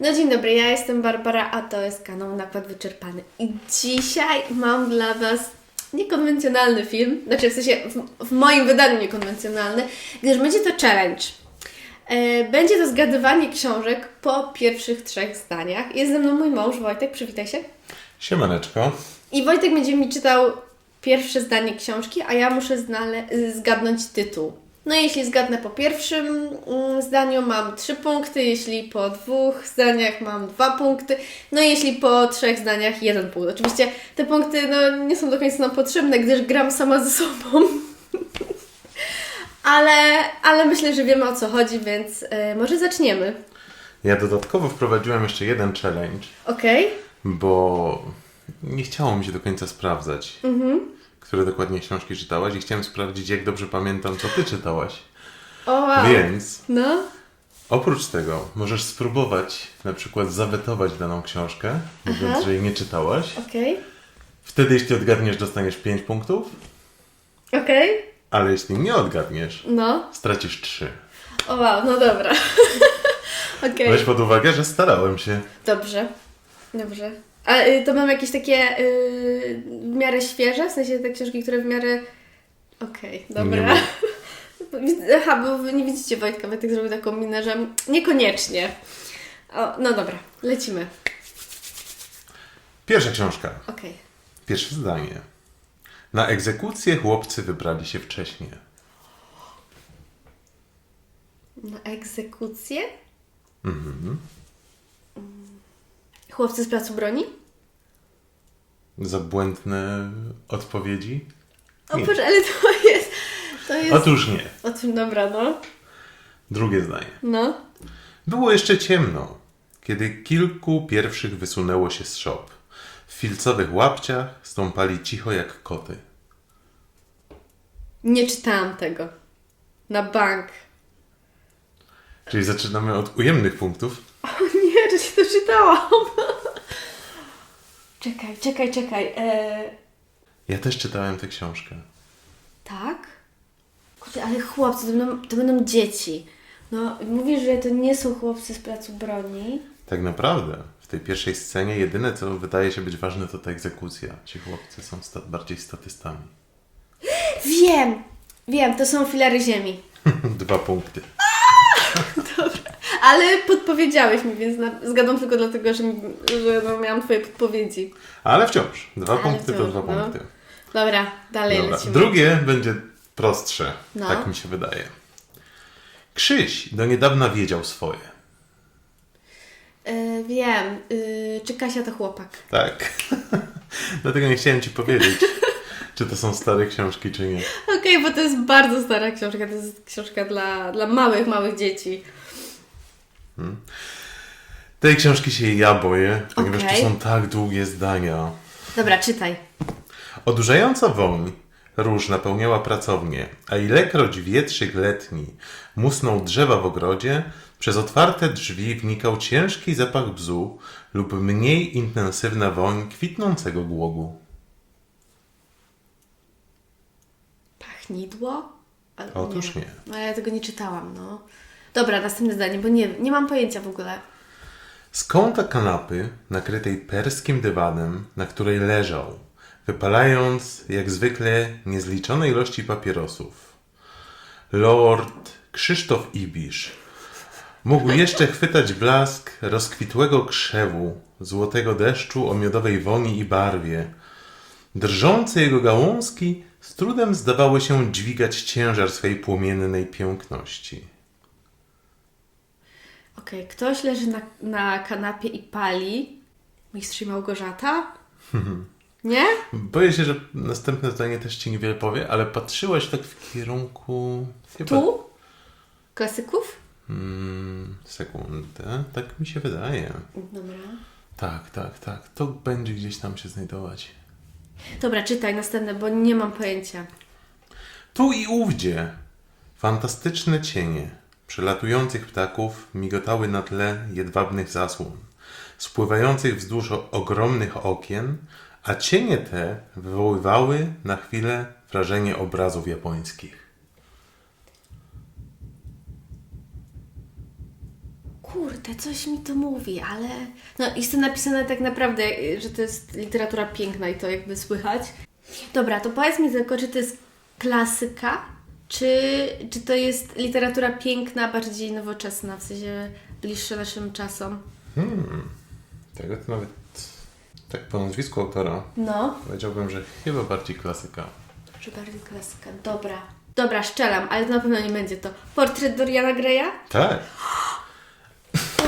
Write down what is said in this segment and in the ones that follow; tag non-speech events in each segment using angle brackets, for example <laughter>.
No dzień dobry, ja jestem Barbara, a to jest kanał Nakład Wyczerpany. I dzisiaj mam dla Was niekonwencjonalny film, znaczy w sensie w, w moim wydaniu niekonwencjonalny, gdyż będzie to challenge. E, Będzie to zgadywanie książek po pierwszych trzech zdaniach. Jest ze mną mój mąż Wojtek, przywitaj się. Siemaneczko. I Wojtek będzie mi czytał pierwsze zdanie książki, a ja muszę zgadnąć tytuł. No i jeśli zgadnę po pierwszym mm, zdaniu mam trzy punkty, jeśli po dwóch zdaniach mam dwa punkty, no i jeśli po trzech zdaniach jeden punkt. Oczywiście te punkty no, nie są do końca nam potrzebne, gdyż gram sama ze sobą. <laughs> ale, ale myślę, że wiemy o co chodzi, więc y, może zaczniemy. Ja dodatkowo wprowadziłem jeszcze jeden challenge, Okej? bo nie chciało mi się do końca sprawdzać, które dokładnie książki czytałaś i chciałem sprawdzić, jak dobrze pamiętam, co ty czytałaś. O wow. Więc No, oprócz tego możesz spróbować na przykład zawetować daną książkę, mówiąc, że jej nie czytałaś. okej. Wtedy, jeśli odgadniesz, dostaniesz 5 punktów, Okej. ale jeśli nie odgadniesz, No. stracisz 3. O wow, no dobra. <laughs> Okej. Weź pod uwagę, że starałem się. Dobrze. Dobrze. A y, to mam jakieś takie y, w miarę świeże? W sensie te książki, które w miarę... Okej, Nie dobra. <laughs> Aha, bo wy nie widzicie Wojtka, Wojtek zrobił taką minę, że niekoniecznie. O, no dobra, lecimy. Pierwsza książka. Okej. Pierwsze zdanie. Na egzekucję chłopcy wybrali się wcześniej. Na egzekucję? Mhm. Chłopcy z placu broni? Za błędne odpowiedzi? O, proszę, ale to jest... To jest... Otóż nie. O tym, dobra, no. Drugie zdanie. No. Było jeszcze ciemno, kiedy kilku pierwszych wysunęło się z szop. W filcowych łapciach stąpali cicho jak koty. Nie czytałam tego. Na bank. Czyli zaczynamy od ujemnych punktów. O nie, że się to czytałam. czekaj, czekaj, czekaj. E, Ja też czytałem tę książkę. tak? Kurde, ale chłopcy, to będą, to będą dzieci. No, mówisz, że to nie są chłopcy z placu broni. Tak naprawdę, w tej pierwszej scenie jedyne, co wydaje się być ważne, to ta egzekucja. Ci chłopcy są sta- bardziej statystami. Wiem! Wiem, to są filary ziemi. <laughs> Dwa punkty. Ale podpowiedziałeś mi, więc na, zgadłam tylko dlatego, że, że no, miałam Twoje podpowiedzi. Ale wciąż. Dwa Ale punkty to wciąż, dwa no. punkty. Dobra, dalej Dobra. lecimy. Drugie będzie prostsze. No. Tak mi się wydaje. Krzyś do niedawna wiedział swoje. E, wiem, y, czy Kasia to chłopak? Tak. <laughs> Dlatego nie chciałem ci powiedzieć, czy to są stare książki, czy nie. Okej, bo to jest bardzo stara książka. To jest książka dla, dla małych, małych dzieci. Tej książki się ja boję, ponieważ Okej. to są tak długie zdania. Dobra, czytaj. Odurzająca woń róż napełniała pracownię, a ilekroć wietrzyk letni musnął drzewa w ogrodzie, przez otwarte drzwi wnikał ciężki zapach bzu lub mniej intensywna woń kwitnącego głogu. Pachnidło? Otóż nie. No ja tego nie czytałam, no. Dobra, następne zdanie, bo nie, nie mam pojęcia w ogóle. Z kąta kanapy, nakrytej perskim dywanem, na której leżał, wypalając jak zwykle niezliczone ilości papierosów. Lord Krzysztof Ibisz mógł jeszcze chwytać blask rozkwitłego krzewu, złotego deszczu o miodowej woni i barwie. Drżące jego gałązki z trudem zdawały się dźwigać ciężar swej płomiennej piękności. Okej, ktoś leży na, na kanapie i pali. Mistrz Małgorzata? <laughs> Nie? Boję się, że następne zdanie też ci niewiele powie, ale patrzyłaś tak w kierunku. Chyba... Tu? Klasyków? Mm, sekundę. Tak mi się wydaje. Dobra. Tak, tak, tak. To będzie gdzieś tam się znajdować. Dobra, czytaj następne, bo nie mam pojęcia. Tu i ówdzie fantastyczne cienie przelatujących ptaków migotały na tle jedwabnych zasłon, spływających wzdłuż ogromnych okien, a cienie te wywoływały na chwilę wrażenie obrazów japońskich. Kurde. Coś mi to mówi, ale... No, jest to napisane tak naprawdę, że to jest literatura piękna i to jakby słychać. Dobra, to powiedz mi tylko, czy to jest klasyka, czy, czy to jest literatura piękna, bardziej nowoczesna, w sensie bliższa naszym czasom? Tego to nawet tak po nazwisku autora No. powiedziałbym, że chyba bardziej klasyka. Czy bardziej klasyka? Dobra. Dobra, szczelam, ale to na pewno nie będzie to. Portret Doriana Greya? Tak.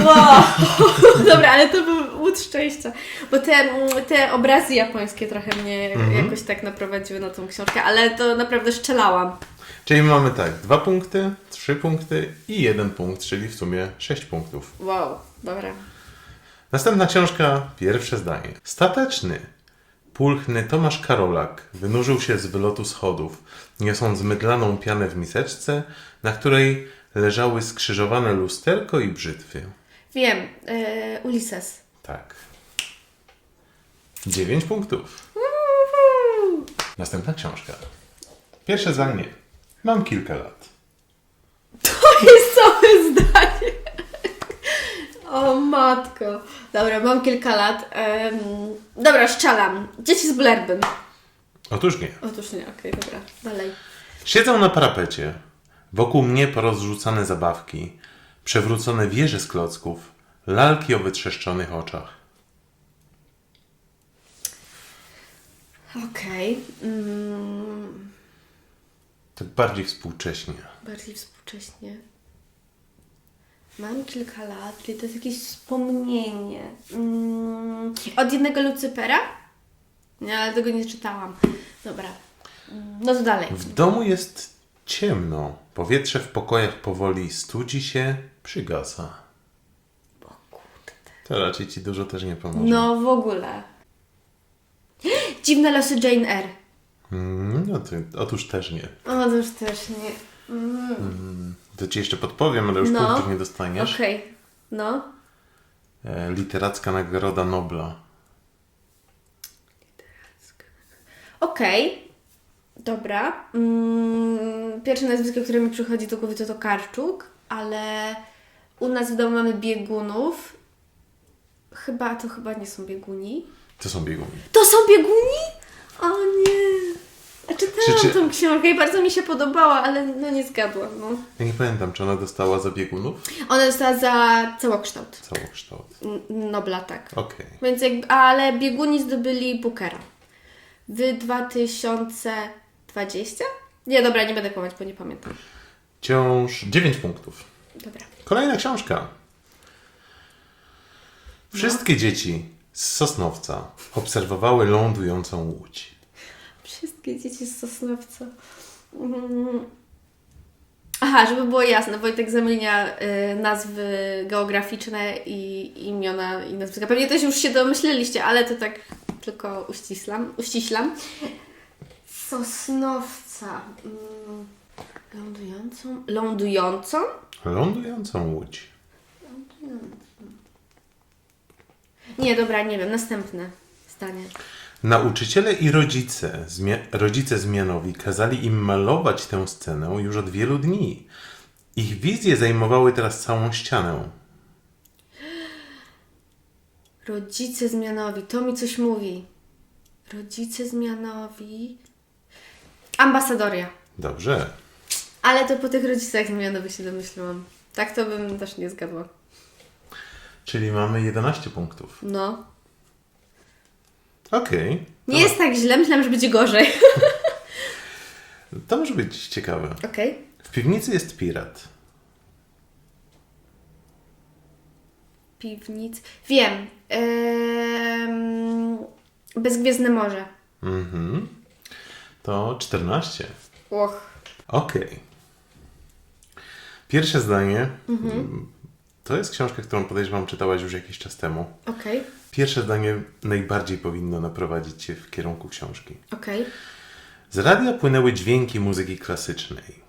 Wow! <laughs> Dobra, ale to był łód szczęścia. Bo te, mm, te obrazy japońskie trochę mnie jakoś tak naprowadziły na tą książkę, ale to naprawdę szczelałam. Czyli mamy tak, dwa punkty, trzy punkty i jeden punkt, czyli w sumie sześć punktów. Wow, dobra. Następna książka, pierwsze zdanie. Stateczny, pulchny Tomasz Karolak wynurzył się z wylotu schodów, niosąc mydlaną pianę w miseczce, na której leżały skrzyżowane lusterko i brzytwy. Wiem, e, Ulises. Tak. Dziewięć punktów. Następna książka. Pierwsze zdanie. Mam kilka lat. To jest całe zdanie. O matko. Dobra, mam kilka lat. Dobra, szczelam. Dzieci z Blairburn. Otóż nie. Otóż nie, okej, dobra. Dalej. Siedzę na parapecie. Wokół mnie porozrzucane zabawki, przewrócone wieże z klocków, lalki o wytrzeszczonych oczach. Okej. Mm, Tak bardziej współcześnie. bardziej współcześnie. Mam kilka lat, czyli to jest jakieś wspomnienie. Mm, od jednego Lucypera? Nie, ale tego nie czytałam. Dobra. No to dalej. W domu jest ciemno. Powietrze w pokojach powoli studzi się, przygasa. O kurde. To raczej ci dużo też nie pomoże. No w ogóle. <gasps> Dziwne losy Jane Eyre. Mm, No to, otóż też nie. O, to już też nie. Mm, To ci jeszcze podpowiem, ale już No. punktów nie dostaniesz. Okej. No. E, Literacka Nagroda Nobla. Okej. Dobra. Mm, pierwsze nazwisko, które mi przychodzi do głowy to to Karczuk, ale u nas w domu mamy biegunów. Chyba, to chyba nie są bieguni. To są bieguni. To są bieguni? O nie. A czytałam Czy- czy- tą książkę i bardzo mi się podobała, ale no nie zgadłam. No. Ja nie pamiętam, czy ona dostała za biegunów? Ona została za całokształt. Całokształt. Nobla, tak. Okej. Więc jakby, ale bieguni zdobyli Bookera. W 2020? Nie, dobra, nie będę kłamać, bo nie pamiętam. Wciąż 9 punktów. Dobra. Kolejna książka. Wszystkie dzieci z Sosnowca obserwowały lądującą łódź. Wszystkie dzieci z Sosnowca. Mm. Aha, żeby było jasne, Wojtek zamienia y, nazwy geograficzne i imiona i nazwiska. Pewnie też już się domyśleliście, ale to tak tylko uścislam. uściślam. Sosnowca. Mm. Lądującą? Lądującą? Lądującą łódź. Nie, dobra, nie wiem. Następne zdanie. Nauczyciele i rodzice, zmia- rodzice zmianowi kazali im malować tę scenę już od wielu dni. Ich wizje zajmowały teraz całą ścianę. Rodzice zmianowi. To mi coś mówi. Rodzice zmianowi. Ambasadoria. Dobrze. Ale to po tych rodzicach zmianowych się domyśliłam. Tak to bym też nie zgadła. Czyli mamy 11 punktów. No. Okej. Nie jest tak źle, myślałam, że będzie gorzej. To może być ciekawe. Okej. W piwnicy jest pirat. Piwnic. Wiem. Ehm... Bezgwiezdne Morze. Mhm. To 14. Och. Okej. Pierwsze zdanie. To jest książka, którą podejrzewam czytałaś już jakiś czas temu. Okej. Pierwsze zdanie najbardziej powinno naprowadzić Cię w kierunku książki. Okej. Z radia płynęły dźwięki muzyki klasycznej.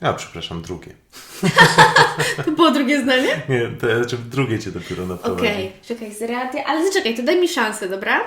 A, przepraszam, drugie. <laughs> To było drugie zdanie? Nie, to znaczy drugie Cię dopiero naprowadzi. Okej. Czekaj, z radia. Ale czekaj, to daj mi szansę, dobra?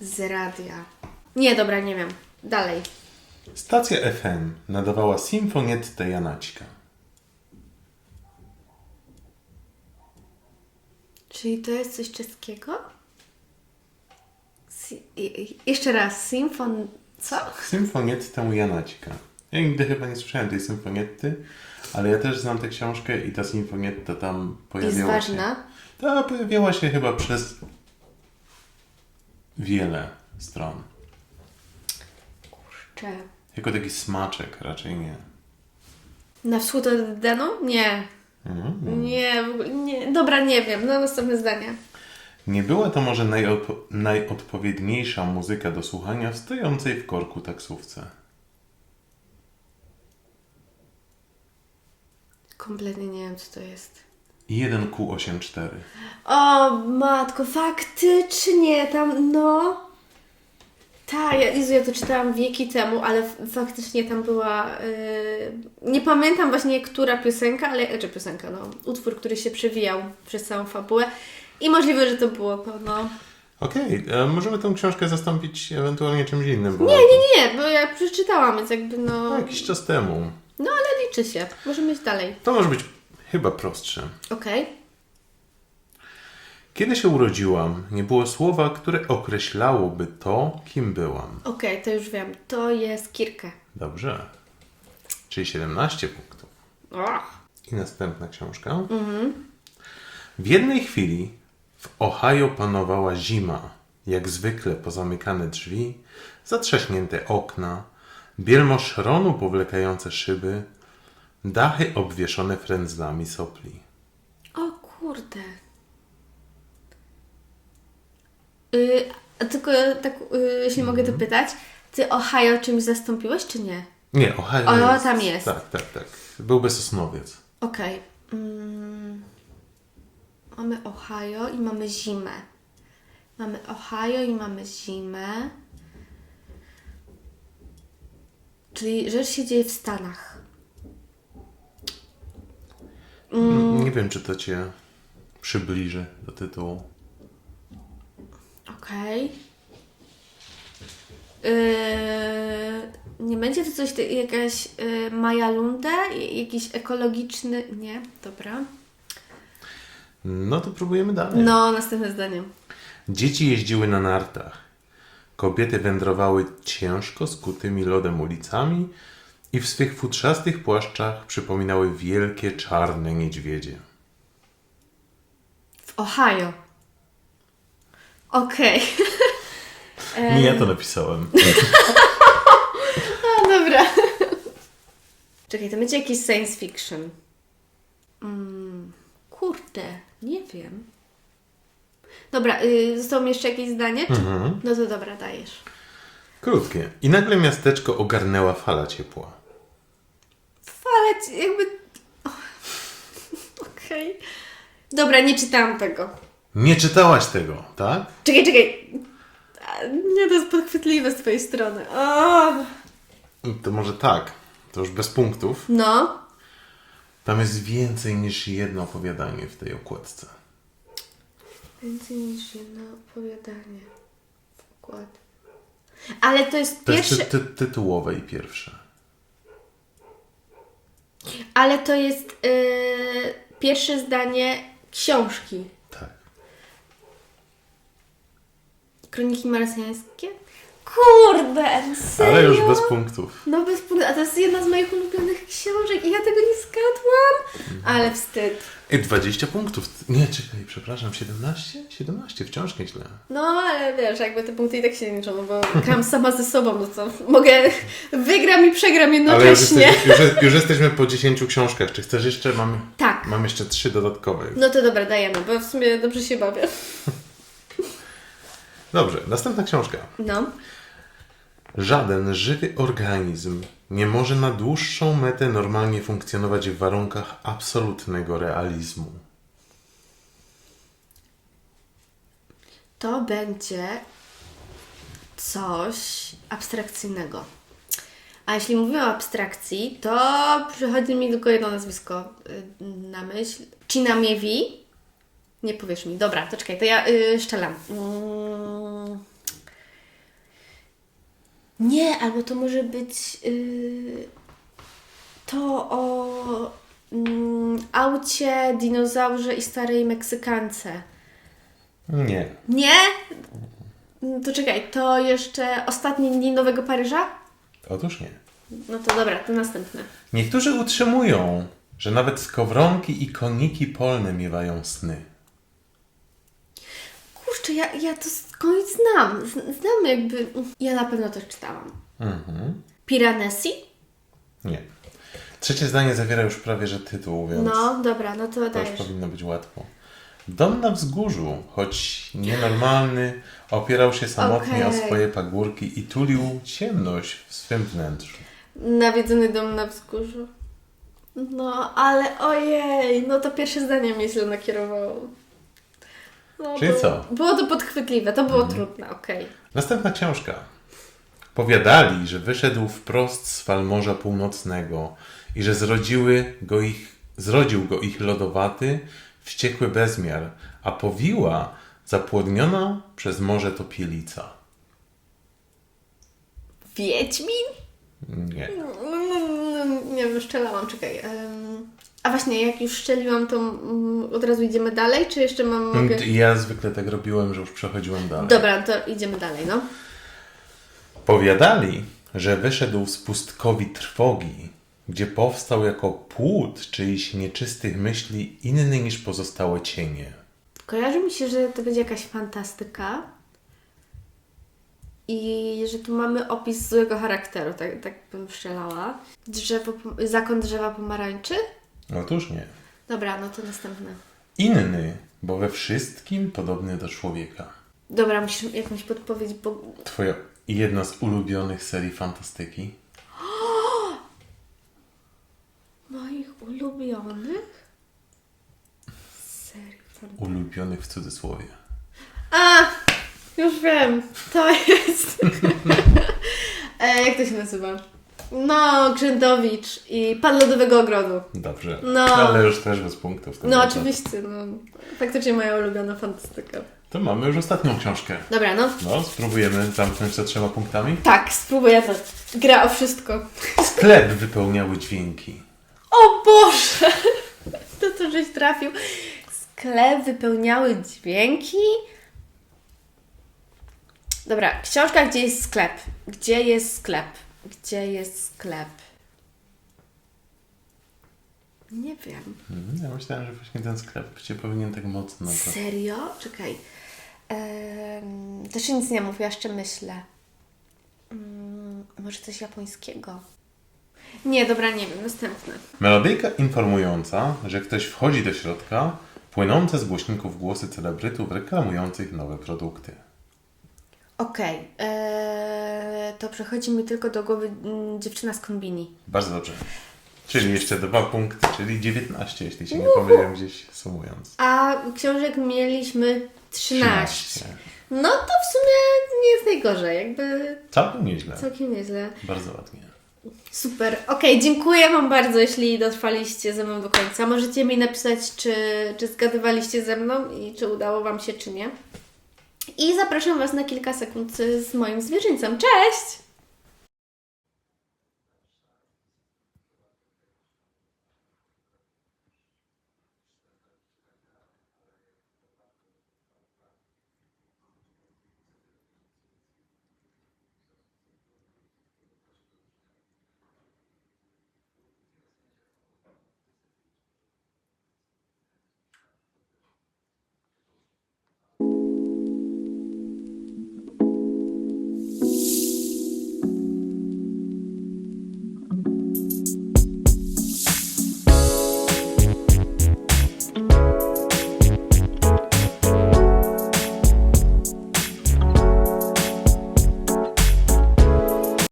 Z radia. Nie, dobra, nie wiem. Dalej. Stacja FM nadawała Sinfonietę Janaćka. Czyli to jest coś czeskiego? Si- jeszcze raz, symfon... Co? Symfonietta Janacika. Ja nigdy chyba nie słyszałem tej symfonietty, ale ja też znam tę książkę i ta symfonietta tam pojawiała Jest się. ważna? Ta pojawiała się chyba przez wiele stron. Kurczę. Jako taki smaczek, raczej nie. Na wschód od Danu? Nie. Mhm. Nie, nie. Dobra, nie wiem. No następne zdanie. Nie była to może najodpo- najodpowiedniejsza muzyka do słuchania w stojącej w korku taksówce. Kompletnie nie wiem, co to jest. 1Q84. O, matko, faktycznie tam, no. Tak, ja, Jezu, ja to czytałam wieki temu, ale faktycznie tam była. Yy, nie pamiętam właśnie, która piosenka, ale. Znaczy piosenka, no. Utwór, który się przewijał przez całą fabułę. I możliwe, że to było to, no. Okej, e, możemy tę książkę zastąpić ewentualnie czymś innym, bo Nie, nie, nie, bo ja przeczytałam, więc jakby, no. no, jakiś czas temu. No, ale liczy się. Możemy iść dalej. To może być chyba prostsze. Okej. Kiedy się urodziłam, nie było słowa, które określałoby to, kim byłam. Okej, to już wiem. To jest Kirkę. Dobrze. Czyli 17 punktów. Och. I następna książka. W jednej chwili w Ohio panowała zima. Jak zwykle pozamykane drzwi, zatrzaśnięte okna, bielmo szronu powlekające szyby, dachy obwieszone frędzlami sopli. O kurde. Y, a tylko tak, y, jeśli mogę to pytać, ty Ohio czymś zastąpiłeś, czy nie? Nie, Ohio O, jest. tam jest. Tak, tak, tak. Byłby Sosnowiec. Okej. Mm, mamy Ohio i mamy zimę. Mamy Ohio i mamy zimę. Czyli rzecz się dzieje w Stanach. Mm. Nie wiem, czy to cię przybliży do tytułu. Okej. Yy, nie będzie to coś, jakaś yy, Maja Lunde? Jakiś ekologiczny... Nie? Dobra. No to próbujemy dalej. No, następne zdanie. Dzieci jeździły na nartach. Kobiety wędrowały ciężko skutymi lodem ulicami i w swych futrzastych płaszczach przypominały wielkie czarne niedźwiedzie. W Ohio. Okej. Nie ja to napisałem. <laughs> No dobra. Czekaj, to będzie jakiś science fiction. Mm, kurde, nie wiem. Dobra, y, zostało mi jeszcze jakieś zdanie? Czy... No to dobra, dajesz. Krótkie. I nagle miasteczko ogarnęła fala ciepła. Ale ci- jakby... <laughs> Okej. Dobra, nie czytałam tego. Nie czytałaś tego, tak? Czekaj, czekaj. A, Nie, to jest podchwytliwe z twojej strony. O! To może tak. To już bez punktów. No. Tam jest więcej niż jedno opowiadanie w tej okładce. Więcej niż jedno opowiadanie. Wkład. Ale to jest To pierwsze... jest ty, ty, tytułowe i pierwsze. Ale to jest yy, pierwsze zdanie książki. Tak. Kroniki marsjańskie? Kurde, serio? Ale już bez punktów. No bez punktu. A to jest jedna z moich ulubionych książek i ja tego nie zgadłam. Ale wstyd. I 20 punktów. Nie, czekaj, przepraszam, 17? 17, wciąż nieźle. No, ale wiesz, jakby te punkty i tak się nie liczą, no bo gram sama ze sobą, no to mogę... Wygram i przegram Ale już, jednocześnie. jesteś, już, już jesteśmy po 10 książkach. Czy chcesz jeszcze? Mam, Tak. mam jeszcze 3 dodatkowe. No to dobra, dajemy, bo w sumie dobrze się bawię. Dobrze, następna książka. No. Żaden żywy organizm nie może na dłuższą metę normalnie funkcjonować w warunkach absolutnego realizmu. To będzie coś abstrakcyjnego. A jeśli mówimy o abstrakcji, to przychodzi mi tylko jedno nazwisko y, na myśl. China Miewi. Nie powiesz mi. Dobra, to czekaj, to ja y, szczelam. Mm. Nie, albo to może być y, to o mm, aucie, dinozaurze i starej Meksykance. Nie. Nie? To czekaj, to jeszcze ostatni dni Nowego Paryża? Otóż nie. No to dobra, to następne. Niektórzy utrzymują, że nawet skowronki i koniki polne miewają sny. Kurczę, ja, ja to skądś znam. Znam jakby... Ja na pewno też czytałam. Mhm. Piranesi? Nie. Trzecie zdanie zawiera już prawie że tytuł, więc No, dobra, no to to już dajesz. powinno być łatwo. Dom na wzgórzu, choć nienormalny, opierał się samotnie Okej. o swoje pagórki i tulił ciemność w swym wnętrzu. Nawiedzony dom na wzgórzu. No, ale ojej, no to pierwsze zdanie mnie źle nakierowało. No, Czyli było, co? Mhm. Było to podchwytliwe, to było trudne, okej. Następna książka. Powiadali, że wyszedł wprost z fal Morza Północnego i że zrodziły go ich, zrodził go ich lodowaty, wściekły bezmiar, a powiła zapłodniona przez morze topielica. Wiedźmin? Nie. Mm, Nie wiem, szczelałam, czekaj. em, A właśnie, jak już szczeliłam, to mm, od razu idziemy dalej, czy jeszcze mam... Mogę... Ja zwykle tak robiłem, że już przechodziłem dalej. Dobra, to idziemy dalej, no. Powiadali, że wyszedł z pustkowi trwogi, gdzie powstał jako płód czyichś nieczystych myśli inny niż pozostałe cienie. Kojarzy mi się, że to będzie jakaś fantastyka i że tu mamy opis złego charakteru, tak, tak bym strzelała. Drzewo, zakon drzewa pomarańczy? Otóż nie. Dobra, no to następne. Inny, bo we wszystkim podobny do człowieka. Dobra, musisz jakąś podpowiedź, bo... Twoja jedna z ulubionych serii fantastyki. <gasps> Moich ulubionych? Serii fan- Ulubionych w cudzysłowie. A! Już wiem. To jest... <laughs> e, jak to się nazywa? No, Grzędowicz i Pan Lodowego Ogrodu. Dobrze. No. Ale już też bez punktów. No wypadku. oczywiście, no. Faktycznie moja ulubiona fantastyka. To mamy już ostatnią książkę. Dobra, no. No, spróbujemy zamknąć to trzema punktami. Tak, spróbuję to. Gra o wszystko. Sklep wypełniały dźwięki. O Boże! <laughs> To to żeś trafił. Sklep wypełniały dźwięki. Dobra, książka, gdzie jest sklep? Gdzie jest sklep? Gdzie jest sklep? Nie wiem. Mhm, Ja myślałem, że właśnie ten sklep cię powinien tak mocno. To... Serio? Czekaj. Ehm, też nic nie mów, ja jeszcze myślę. Mm, może coś japońskiego? Nie, dobra, nie wiem, następne. Melodyjka informująca, że ktoś wchodzi do środka, płynące z głośników głosy celebrytów reklamujących nowe produkty. Okej, eee, to przechodzi mi tylko do głowy mm, dziewczyna z kombini. Bardzo dobrze. Czyli jeszcze dwa punkty, czyli 19, jeśli się nie pomyliłem gdzieś sumując. A książek mieliśmy 13. 13. No to w sumie nie jest najgorzej, jakby Całkiem nieźle. całkiem nieźle. Bardzo ładnie. Super. Okej, dziękuję Wam bardzo, jeśli dotrwaliście ze mną do końca. Możecie mi napisać, czy, czy zgadywaliście ze mną i czy udało Wam się, czy nie. I zapraszam Was na kilka sekund z moim zwierzyńcem. Cześć!